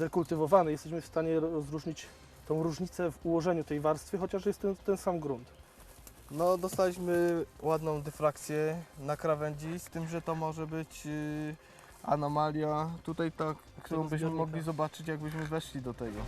zrekultywowany, jesteśmy w stanie rozróżnić tą różnicę w ułożeniu tej warstwy, chociaż jest ten, ten sam grunt. No dostaliśmy ładną dyfrakcję na krawędzi, z tym, że to może być yy, anomalia tutaj ta, którą byśmy mogli zobaczyć jakbyśmy weszli do tego.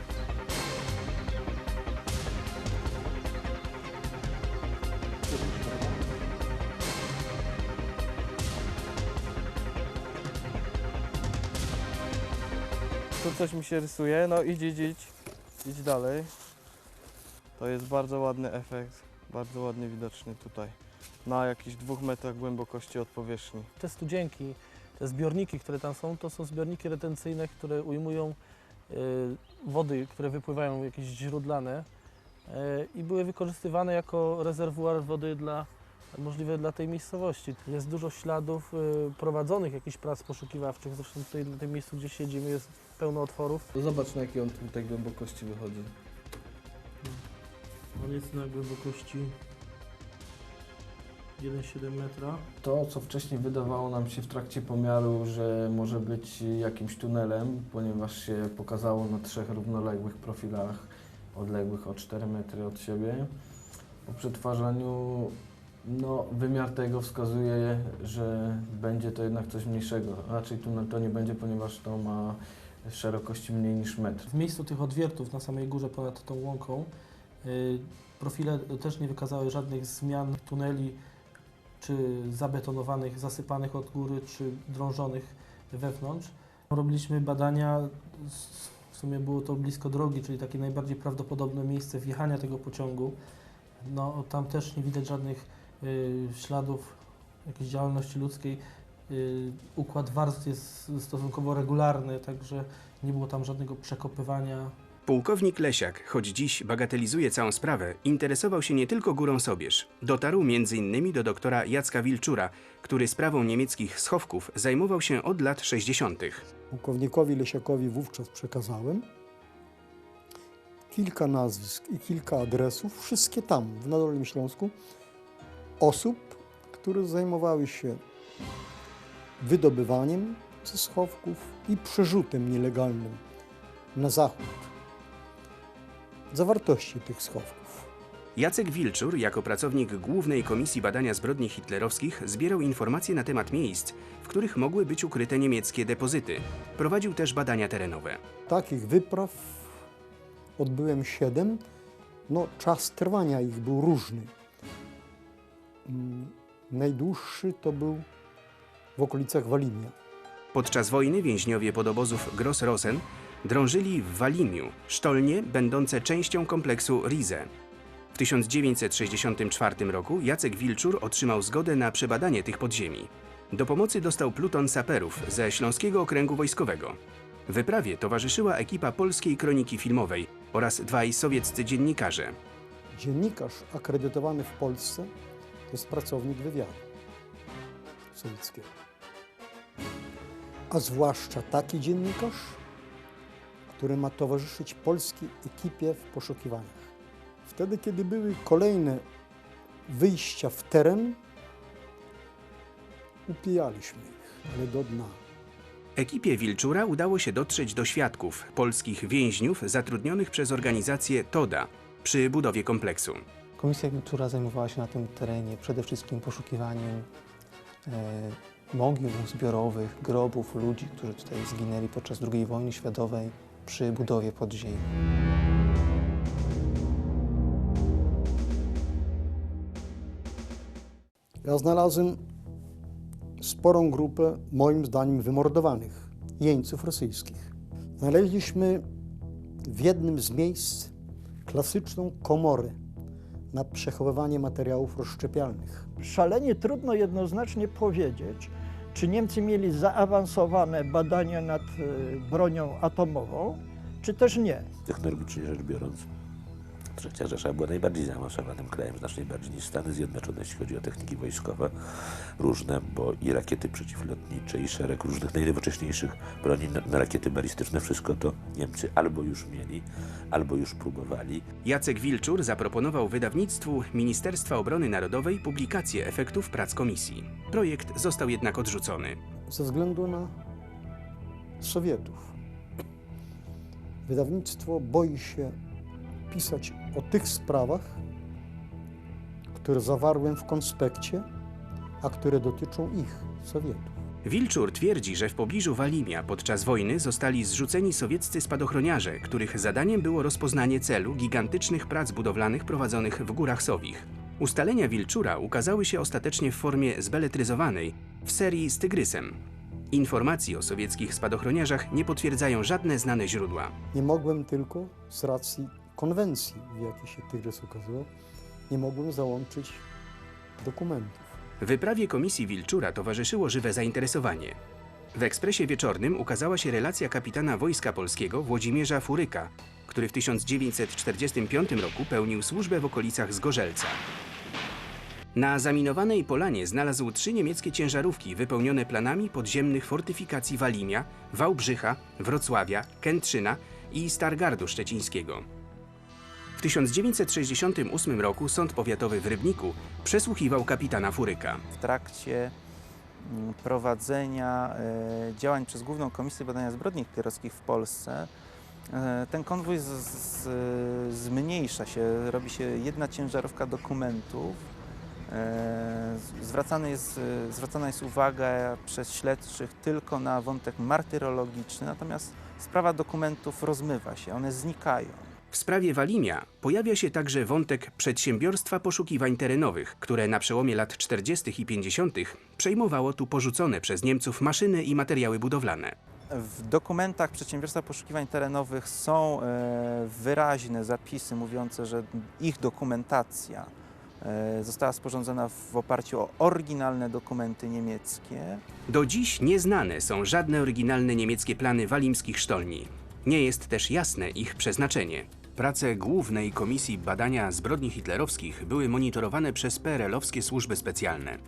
Coś mi się rysuje, no idź, idź, idź, idź dalej. To jest bardzo ładny efekt, bardzo ładnie widoczny tutaj. Na jakichś dwóch metrach głębokości od powierzchni. Te studzienki, te zbiorniki, które tam są, to są zbiorniki retencyjne, które ujmują y, wody, które wypływają jakieś źródlane y, i były wykorzystywane jako rezerwuar wody dla, możliwe dla tej miejscowości. Jest dużo śladów y, prowadzonych jakichś prac poszukiwawczych, zresztą tutaj na tym miejscu, gdzie siedzimy jest pełno otworów. Zobacz na jakiej on tutaj głębokości wychodzi. On jest na głębokości 1,7 metra. To, co wcześniej wydawało nam się w trakcie pomiaru, że może być jakimś tunelem, ponieważ się pokazało na trzech równoległych profilach odległych o 4 metry od siebie. Po przetwarzaniu no, wymiar tego wskazuje, że będzie to jednak coś mniejszego. Raczej tunel to nie będzie, ponieważ to ma szerokości mniej niż metr. W miejscu tych odwiertów na samej górze ponad tą łąką y, profile też nie wykazały żadnych zmian tuneli czy zabetonowanych, zasypanych od góry, czy drążonych wewnątrz. Robiliśmy badania, w sumie było to blisko drogi, czyli takie najbardziej prawdopodobne miejsce wjechania tego pociągu. No, tam też nie widać żadnych śladów jakiejś działalności ludzkiej. Y, układ warstw jest stosunkowo regularny, także nie było tam żadnego przekopywania. Pułkownik Lesiak, choć dziś bagatelizuje całą sprawę, interesował się nie tylko górą Sobierz. Dotarł m.in. do doktora Jacka Wilczura, który sprawą niemieckich schowków zajmował się od lat 60. Pułkownikowi Lesiakowi wówczas przekazałem kilka nazwisk i kilka adresów, wszystkie tam, w Nadolnym Śląsku, osób, które zajmowały się wydobywaniem ze schowków i przerzutem nielegalnym na zachód zawartości tych schowków. Jacek Wilczur, jako pracownik Głównej Komisji Badania Zbrodni Hitlerowskich, zbierał informacje na temat miejsc, w których mogły być ukryte niemieckie depozyty. Prowadził też badania terenowe. Takich wypraw odbyłem siedem. No, czas trwania ich był różny. Najdłuższy to był w okolicach Walimia. Podczas wojny więźniowie podobozów Gross-Rosen drążyli w Walimiu sztolnie będące częścią kompleksu Rize. W 1964 roku Jacek Wilczur otrzymał zgodę na przebadanie tych podziemi. Do pomocy dostał pluton saperów ze Śląskiego Okręgu Wojskowego. Wyprawie towarzyszyła ekipa polskiej kroniki filmowej oraz dwaj sowieccy dziennikarze. Dziennikarz akredytowany w Polsce jest pracownik wywiadu sowieckiego. A zwłaszcza taki dziennikarz, który ma towarzyszyć polskiej ekipie w poszukiwaniach. Wtedy, kiedy były kolejne wyjścia w teren, upijaliśmy ich, ale do dna. Ekipie Wilczura udało się dotrzeć do świadków, polskich więźniów zatrudnionych przez organizację TODA przy budowie kompleksu. Komisja Wilczura zajmowała się na tym terenie przede wszystkim poszukiwaniem e, mogił zbiorowych, grobów ludzi, którzy tutaj zginęli podczas II wojny światowej przy budowie podziemi. Ja znalazłem sporą grupę, moim zdaniem, wymordowanych jeńców rosyjskich. Znaleźliśmy w jednym z miejsc klasyczną komorę na przechowywanie materiałów rozszczepialnych. Szalenie trudno jednoznacznie powiedzieć, czy Niemcy mieli zaawansowane badania nad e, bronią atomową, czy też nie. technologicznie rzecz biorąc. Trzecia Rzesza była najbardziej zaawansowanym krajem, znacznie bardziej niż Stany Zjednoczone, jeśli chodzi o techniki wojskowe różne, bo i rakiety przeciwlotnicze, i szereg różnych najnowocześniejszych broni na, na rakiety balistyczne, wszystko to Niemcy albo już mieli, albo już próbowali. Jacek Wilczur zaproponował wydawnictwu Ministerstwa Obrony Narodowej publikację efektów prac komisji. Projekt został jednak odrzucony. ze względu na Sowietów. Wydawnictwo boi się pisać o tych sprawach, które zawarłem w konspekcie, a które dotyczą ich, Sowietów. Wilczur twierdzi, że w pobliżu Walimia podczas wojny zostali zrzuceni sowieccy spadochroniarze, których zadaniem było rozpoznanie celu gigantycznych prac budowlanych prowadzonych w Górach Sowich. Ustalenia Wilczura ukazały się ostatecznie w formie zbeletryzowanej w serii z Tygrysem. Informacji o sowieckich spadochroniarzach nie potwierdzają żadne znane źródła. Nie mogłem tylko z racji konwencji, w jakiej się Tygrys ukazywał, nie mogłem załączyć dokumentów. Wyprawie komisji Wilczura towarzyszyło żywe zainteresowanie. W ekspresie wieczornym ukazała się relacja kapitana Wojska Polskiego Włodzimierza Furyka, który w 1945 roku pełnił służbę w okolicach Zgorzelca. Na zaminowanej polanie znalazł trzy niemieckie ciężarówki wypełnione planami podziemnych fortyfikacji Walimia, Wałbrzycha, Wrocławia, Kętrzyna i Stargardu Szczecińskiego. W 1968 roku Sąd Powiatowy w Rybniku przesłuchiwał kapitana Furyka. w trakcie mm, prowadzenia e, działań przez Główną Komisję Badania Zbrodni hitlerowskich w Polsce e, ten konwój z, z, zmniejsza się, robi się jedna ciężarówka dokumentów. E, Zwracany jest, zwracana jest uwaga przez śledczych tylko na wątek martyrologiczny, natomiast sprawa dokumentów rozmywa się, one znikają. W sprawie Walimia pojawia się także wątek przedsiębiorstwa poszukiwań terenowych, które na przełomie lat 40. i 50. przejmowało tu porzucone przez Niemców maszyny i materiały budowlane. W dokumentach Przedsiębiorstwa Poszukiwań Terenowych są e, wyraźne zapisy mówiące, że ich dokumentacja e, została sporządzona w oparciu o oryginalne dokumenty niemieckie. Do dziś nieznane są żadne oryginalne niemieckie plany walimskich sztolni. Nie jest też jasne ich przeznaczenie. Prace Głównej Komisji Badania Zbrodni Hitlerowskich były monitorowane przez PRL-owskie służby specjalne.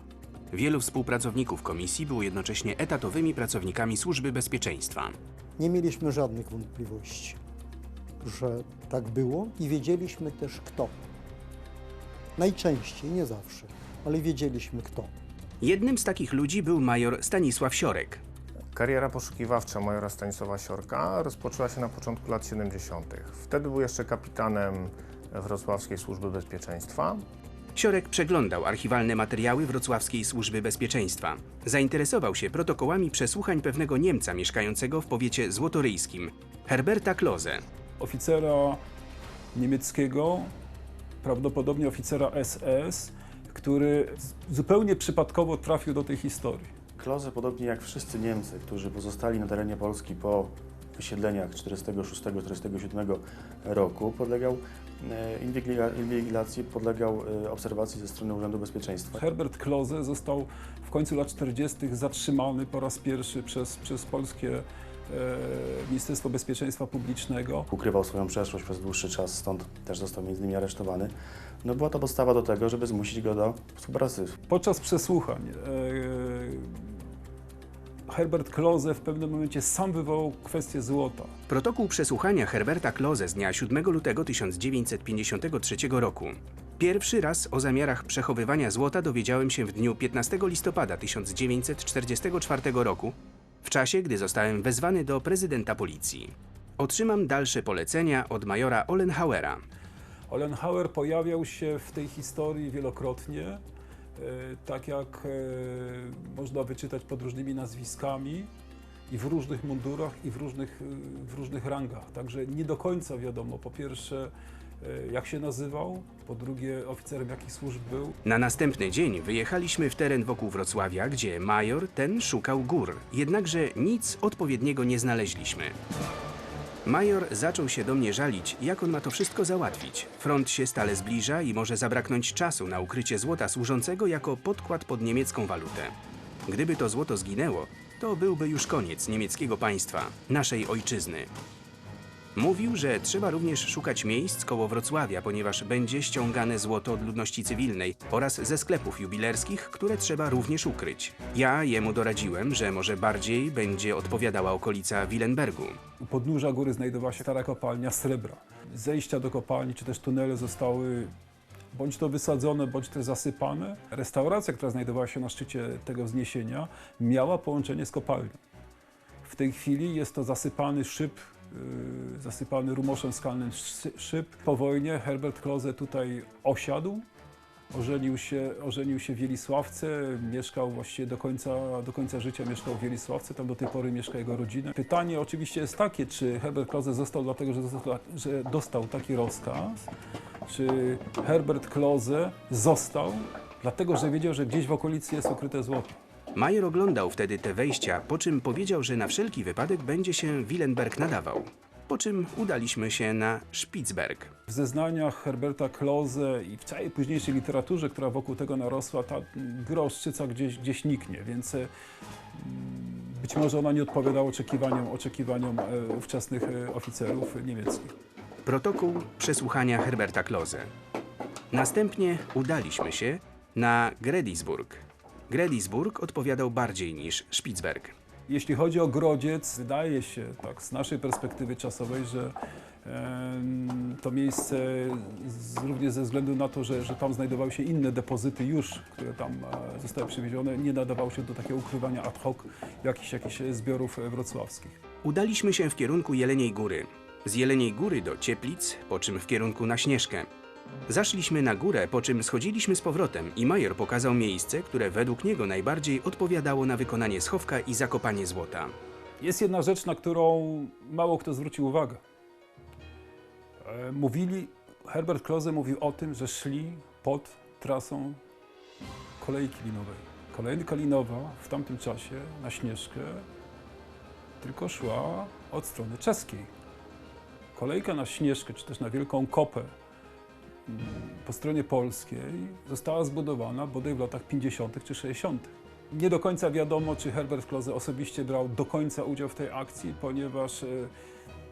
Wielu współpracowników komisji było jednocześnie etatowymi pracownikami służby bezpieczeństwa. Nie mieliśmy żadnych wątpliwości, że tak było i wiedzieliśmy też kto. Najczęściej, nie zawsze, ale wiedzieliśmy kto. Jednym z takich ludzi był major Stanisław Siorek. Kariera poszukiwawcza majora Stanisława Siorka rozpoczęła się na początku lat 70. Wtedy był jeszcze kapitanem Wrocławskiej Służby Bezpieczeństwa. Siorek przeglądał archiwalne materiały Wrocławskiej Służby Bezpieczeństwa. Zainteresował się protokołami przesłuchań pewnego Niemca mieszkającego w powiecie złotoryjskim, Herberta Kloze. oficera niemieckiego, prawdopodobnie oficera SS, który zupełnie przypadkowo trafił do tej historii. Kloze, podobnie jak wszyscy Niemcy, którzy pozostali na terenie Polski po wysiedleniach 46-47 roku, podlegał e, inwigila- inwigilacji, podlegał e, obserwacji ze strony Urzędu Bezpieczeństwa. Herbert Kloze został w końcu lat 40. zatrzymany po raz pierwszy przez, przez polskie e, Ministerstwo Bezpieczeństwa Publicznego. Ukrywał swoją przeszłość przez dłuższy czas, stąd też został między innymi aresztowany. No była to podstawa do tego, żeby zmusić go do współpracy. Podczas przesłuchań e, Herbert Kloze w pewnym momencie sam wywołał kwestię złota. Protokół przesłuchania Herberta Kloze z dnia 7 lutego 1953 roku. Pierwszy raz o zamiarach przechowywania złota dowiedziałem się w dniu 15 listopada 1944 roku, w czasie, gdy zostałem wezwany do prezydenta policji. Otrzymam dalsze polecenia od majora Olenhauera. Olenhauer pojawiał się w tej historii wielokrotnie, tak jak e, można wyczytać pod różnymi nazwiskami i w różnych mundurach i w różnych, e, w różnych rangach. Także nie do końca wiadomo, po pierwsze, e, jak się nazywał, po drugie, oficerem jakich służb był. Na następny dzień wyjechaliśmy w teren wokół Wrocławia, gdzie major ten szukał gór, jednakże nic odpowiedniego nie znaleźliśmy. Major zaczął się do mnie żalić, jak on ma to wszystko załatwić. Front się stale zbliża i może zabraknąć czasu na ukrycie złota służącego jako podkład pod niemiecką walutę. Gdyby to złoto zginęło, to byłby już koniec niemieckiego państwa, naszej ojczyzny. Mówił, że trzeba również szukać miejsc koło Wrocławia, ponieważ będzie ściągane złoto od ludności cywilnej oraz ze sklepów jubilerskich, które trzeba również ukryć. Ja jemu doradziłem, że może bardziej będzie odpowiadała okolica Willenbergu. U podnóża góry znajdowała się stara kopalnia srebra. Zejścia do kopalni czy też tunele zostały bądź to wysadzone, bądź też zasypane. Restauracja, która znajdowała się na szczycie tego wzniesienia, miała połączenie z kopalnią. W tej chwili jest to zasypany szyb zasypany rumoszem skalnym szy- szyb. Po wojnie Herbert Kloze tutaj osiadł, ożenił się, ożenił się w Wielisławce, mieszkał właściwie do końca, do końca życia mieszkał w Wielisławce, tam do tej pory mieszka jego rodzina. Pytanie oczywiście jest takie, czy Herbert Kloze został dlatego, że został, że dostał taki rozkaz, czy Herbert Kloze został dlatego, że wiedział, że gdzieś w okolicy jest ukryte złoto. Major oglądał wtedy te wejścia, po czym powiedział, że na wszelki wypadek będzie się Willenberg nadawał. Po czym udaliśmy się na Spitzberg. W zeznaniach Herberta Kloze i w całej późniejszej literaturze, która wokół tego narosła, ta groszczyca gdzieś, gdzieś niknie, więc e, być może ona nie odpowiadała oczekiwaniom, oczekiwaniom e, ówczesnych e, oficerów niemieckich. Protokół przesłuchania Herberta Kloze. Następnie udaliśmy się na Gredisburg. Gredisburg odpowiadał bardziej niż Spitzberg. Jeśli chodzi o Grodziec, wydaje się, tak z naszej perspektywy czasowej, że to miejsce z, również ze względu na to, że, że tam znajdowały się inne depozyty już, które tam e, zostały przywiezione, nie nadawało się do takiego ukrywania ad hoc jakichś, jakichś zbiorów e, wrocławskich. Udaliśmy się w kierunku Jeleniej Góry. Z Jeleniej Góry do Cieplic, po czym w kierunku na Śnieżkę. Zaszliśmy na górę, po czym schodziliśmy z powrotem i major pokazał miejsce, które według niego najbardziej odpowiadało na wykonanie schowka i zakopanie złota. Jest jedna rzecz, na którą mało kto zwrócił uwagę. E, Mówili, Herbert Kloze mówił o tym, że szli pod trasą kolei klinowej. Kolejna klinowa w tamtym czasie na Śnieżkę tylko szła od strony czeskiej. Kolejka na Śnieżkę, czy też na Wielką Kopę po stronie polskiej została zbudowana bodaj w latach 50. czy 60. Nie do końca wiadomo, czy Herbert Kloze osobiście brał do końca udział w tej akcji, ponieważ e,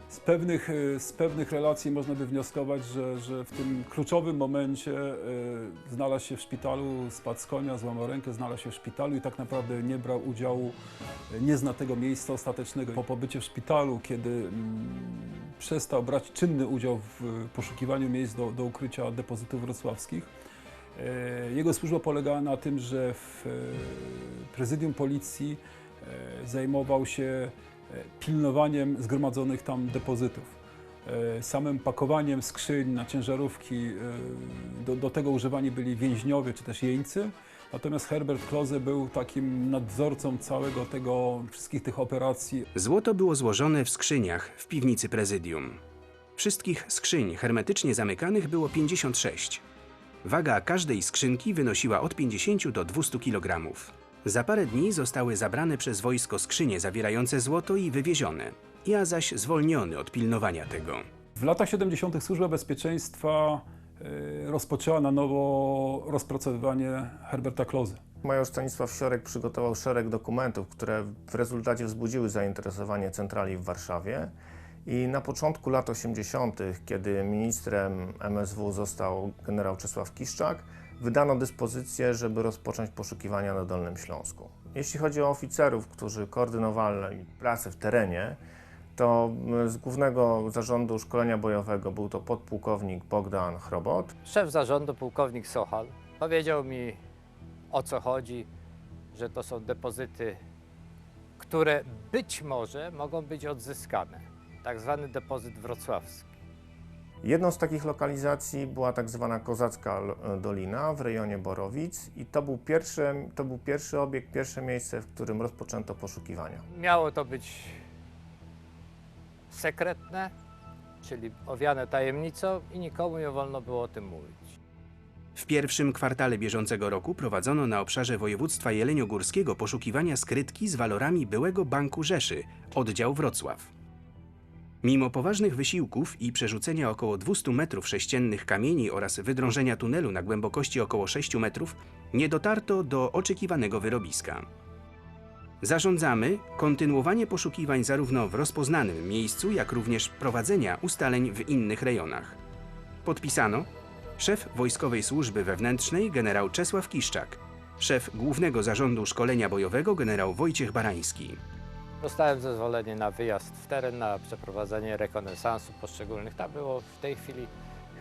z pewnych, e, z pewnych relacji można by wnioskować, że, że w tym kluczowym momencie e, znalazł się w szpitalu, spadł z konia, złamał rękę, znalazł się w szpitalu i tak naprawdę nie brał udziału, nie zna tego miejsca ostatecznego. Po pobycie w szpitalu, kiedy mm, przestał brać czynny udział w e, poszukiwaniu miejsc do, do ukrycia depozytów wrocławskich, E, Jego służba polegała na tym, że w e, prezydium policji zajmował się pilnowaniem zgromadzonych tam depozytów. Samym pakowaniem skrzyń na ciężarówki, do, do tego używani byli więźniowie czy też jeńcy. Natomiast Herbert Kloze był takim nadzorcą całego tego, wszystkich tych operacji. Złoto było złożone w skrzyniach w piwnicy prezydium. Wszystkich skrzyń hermetycznie zamykanych było 56. Waga każdej skrzynki wynosiła od 50 do 200 kg. Za parę dni zostały zabrane przez wojsko skrzynie zawierające złoto i wywiezione. Ja zaś zwolniony od pilnowania tego. W latach 70. Służba Bezpieczeństwa rozpoczęła na nowo rozpracowywanie Herberta Kloze. Major Stanisław Siorek przygotował szereg dokumentów, które w rezultacie wzbudziły zainteresowanie centrali w Warszawie. I na początku lat 80., kiedy ministrem MSW został generał Czesław Kiszczak, wydano dyspozycję, żeby rozpocząć poszukiwania na Dolnym Śląsku. Jeśli chodzi o oficerów, którzy koordynowali pracę w terenie, to z Głównego Zarządu Szkolenia Bojowego był to podpułkownik Bogdan Chrobot, Szef zarządu, pułkownik Sochal, powiedział mi o co chodzi, że to są depozyty, które być może mogą być odzyskane. Tak zwany depozyt wrocławski. Jedną z takich lokalizacji była tak zwana Kozacka L- Dolina w rejonie Borowic i to był, pierwszy, to był pierwszy obiekt, pierwsze miejsce, w którym rozpoczęto poszukiwania. Miało to być sekretne, czyli owiane tajemnicą i nikomu nie wolno było o tym mówić. W pierwszym kwartale bieżącego roku prowadzono na obszarze województwa jeleniogórskiego poszukiwania skrytki z walorami byłego Banku Rzeszy, oddział Wrocław. Mimo poważnych wysiłków i przerzucenia około 200 metrów sześciennych kamieni oraz wydrążenia tunelu na głębokości około 6 metrów, nie dotarto do oczekiwanego wyrobiska. Zarządzamy kontynuowanie poszukiwań zarówno w rozpoznanym miejscu, jak również prowadzenia ustaleń w innych rejonach. Podpisano szef Wojskowej Służby Wewnętrznej generał Czesław Kiszczak, szef Głównego Zarządu Szkolenia Bojowego generał Wojciech Barański. Dostałem zezwolenie na wyjazd w teren, na przeprowadzenie rekonesansu poszczególnych. Tam było w tej chwili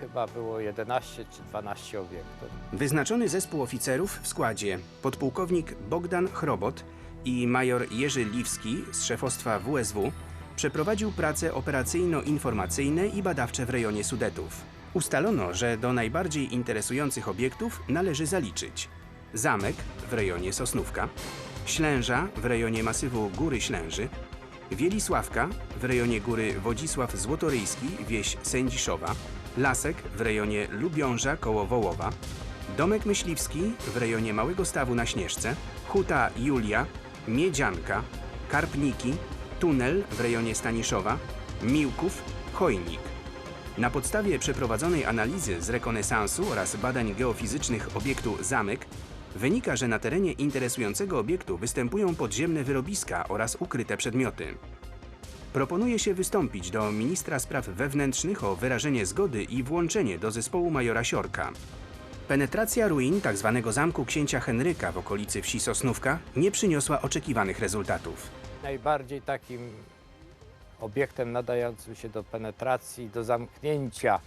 chyba było 11 czy 12 obiektów. Wyznaczony zespół oficerów w składzie podpułkownik Bogdan Chrobot i major Jerzy Liwski z szefostwa WSW Przeprowadził prace operacyjno-informacyjne i badawcze w rejonie Sudetów. Ustalono, że do najbardziej interesujących obiektów należy zaliczyć zamek w rejonie Sosnówka, Ślęża w rejonie masywu Góry Ślęży, Wielisławka w rejonie góry Wodzisław Złotoryjski, wieś Sędziszowa, Lasek w rejonie Lubiąża koło Wołowa, Domek Myśliwski w rejonie Małego Stawu na Śnieżce, Huta Julia, Miedzianka, Karpniki, Tunel w rejonie Staniszowa, Miłków, Chojnik. Na podstawie przeprowadzonej analizy z rekonesansu oraz badań geofizycznych obiektu Zamek wynika, że na terenie interesującego obiektu występują podziemne wyrobiska oraz ukryte przedmioty. Proponuje się wystąpić do ministra spraw wewnętrznych o wyrażenie zgody i włączenie do zespołu majora Siorka. Penetracja ruin tzw. zamku księcia Henryka w okolicy wsi Sosnówka nie przyniosła oczekiwanych rezultatów. Najbardziej takim obiektem nadającym się do penetracji, do zamknięcia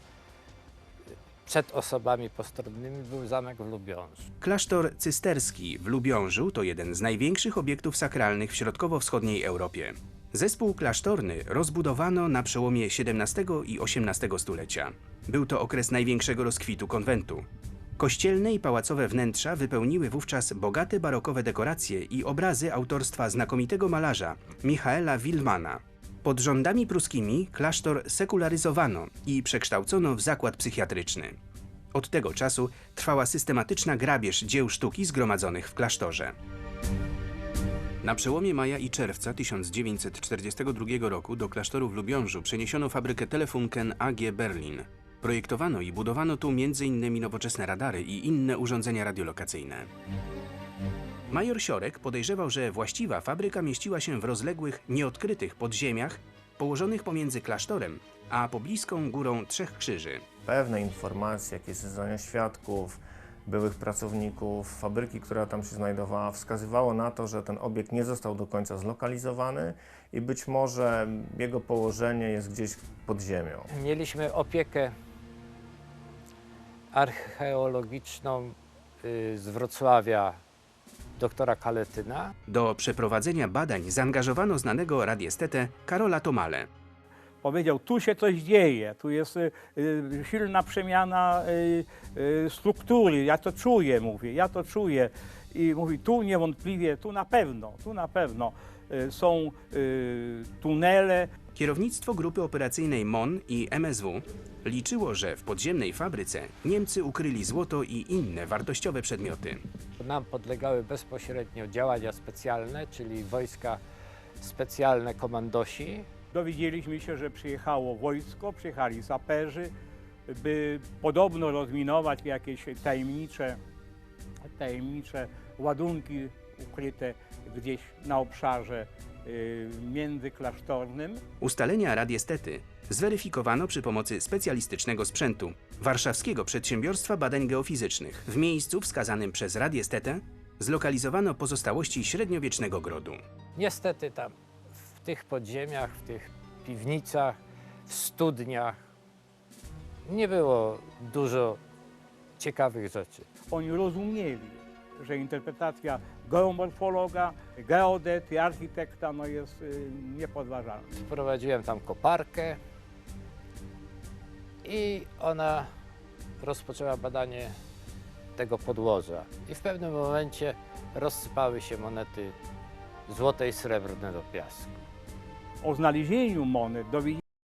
przed osobami postronnymi był zamek w Lubiążu. Klasztor cysterski w Lubiążu to jeden z największych obiektów sakralnych w środkowo-wschodniej Europie. Zespół klasztorny rozbudowano na przełomie XVII i XVIII stulecia. Był to okres największego rozkwitu konwentu. Kościelne i pałacowe wnętrza wypełniły wówczas bogate barokowe dekoracje i obrazy autorstwa znakomitego malarza Michaela Wilmana. Pod rządami pruskimi klasztor sekularyzowano i przekształcono w zakład psychiatryczny. Od tego czasu trwała systematyczna grabież dzieł sztuki zgromadzonych w klasztorze. Na przełomie maja i czerwca 1942 roku do klasztoru w Lubiążu przeniesiono fabrykę Telefunken AG Berlin. Projektowano i budowano tu m.in. nowoczesne radary i inne urządzenia radiolokacyjne. Major Siorek podejrzewał, że właściwa fabryka mieściła się w rozległych, nieodkrytych podziemiach położonych pomiędzy klasztorem a pobliską górą Trzech Krzyży. Pewne informacje, jakieś zeznania świadków, byłych pracowników fabryki, która tam się znajdowała, wskazywało na to, że ten obiekt nie został do końca zlokalizowany i być może jego położenie jest gdzieś pod ziemią. Mieliśmy opiekę archeologiczną y, z Wrocławia doktora Kaletyna. Do przeprowadzenia badań zaangażowano znanego radiestetę Karola Tomale. powiedział, tu się coś dzieje, tu jest y, y, silna przemiana y, y, struktury, ja to czuję, mówię, ja to czuję. I mówi, tu niewątpliwie, tu na pewno, tu na pewno y, są y, tunele. Kierownictwo grupy operacyjnej MON i MSW liczyło, że w podziemnej fabryce Niemcy ukryli złoto i inne wartościowe przedmioty. Nam podlegały bezpośrednio działania specjalne, czyli wojska specjalne komandosi. Dowiedzieliśmy się, że przyjechało wojsko, przyjechali saperzy, by podobno rozminować jakieś tajemnicze, tajemnicze ładunki ukryte gdzieś na obszarze y, międzyklasztornym. Ustalenia radiestety zweryfikowano przy pomocy specjalistycznego sprzętu Warszawskiego Przedsiębiorstwa Badań Geofizycznych. W miejscu wskazanym przez radiestetę zlokalizowano pozostałości średniowiecznego grodu. Niestety tam w tych podziemiach, w tych piwnicach, w studniach nie było dużo ciekawych rzeczy. Oni rozumieli, że interpretacja geomorfologa, geodety, architekta no jest y, niepodważalna. Wprowadziłem tam koparkę i ona rozpoczęła badanie tego podłoża. I w pewnym momencie rozsypały się monety złote i srebrne do piasku. O znalezieniu monet dowiedzieli